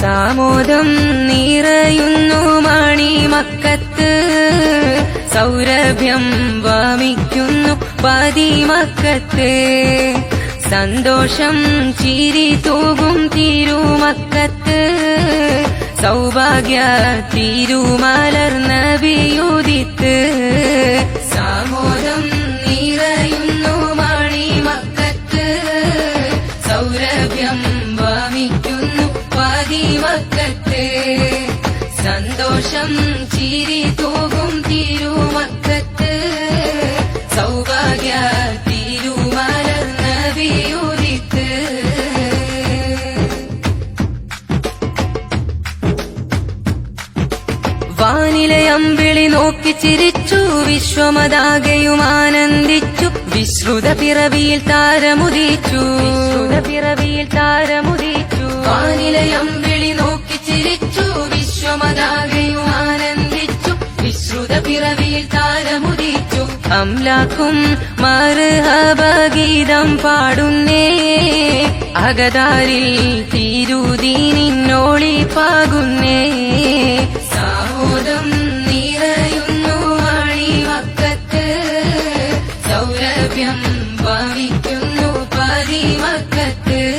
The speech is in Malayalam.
സാമോദം നിറയുന്നു മണിമക്കത്ത്. സൗരഭ്യം വാമിക്കുന്നു പതിമക്കത്ത്. സന്തോഷം ചിരി തൂകും തിരുമക്കത്ത്. സൗഭാഗ്യ തിരുമലർന്ന വിയോദിത്ത് സാമോദം നിറയുന്നു മണിമക്കത്ത്. സൗരഭ്യം വമിക്കുന്നു പതിമക്കത്ത് സന്തോഷം ചിരി തൂകും തിരുമക്കത്ത്. സൗഭാഗ്യ തിരുമലർന്ന വിയുദിത്ത് വാനിലെ അമ്പിളി നോക്കി ചിരിച്ചു വിശ്വമതാകയും ആനന്ദിച്ചു വിശ്രുത പിറവിയിൽ താരമുദിച്ചു. വിശ്രുത പിറവിയിൽ താരമുദിച്ചു. വാനിലെ പിറവിയിൽ താരമുദിച്ചു. അംലാക്കും മറുഹബഗീതം പാടുന്നേ. അകതാരിൽ തിരുതീനിന്നോളി പാകുന്നേ.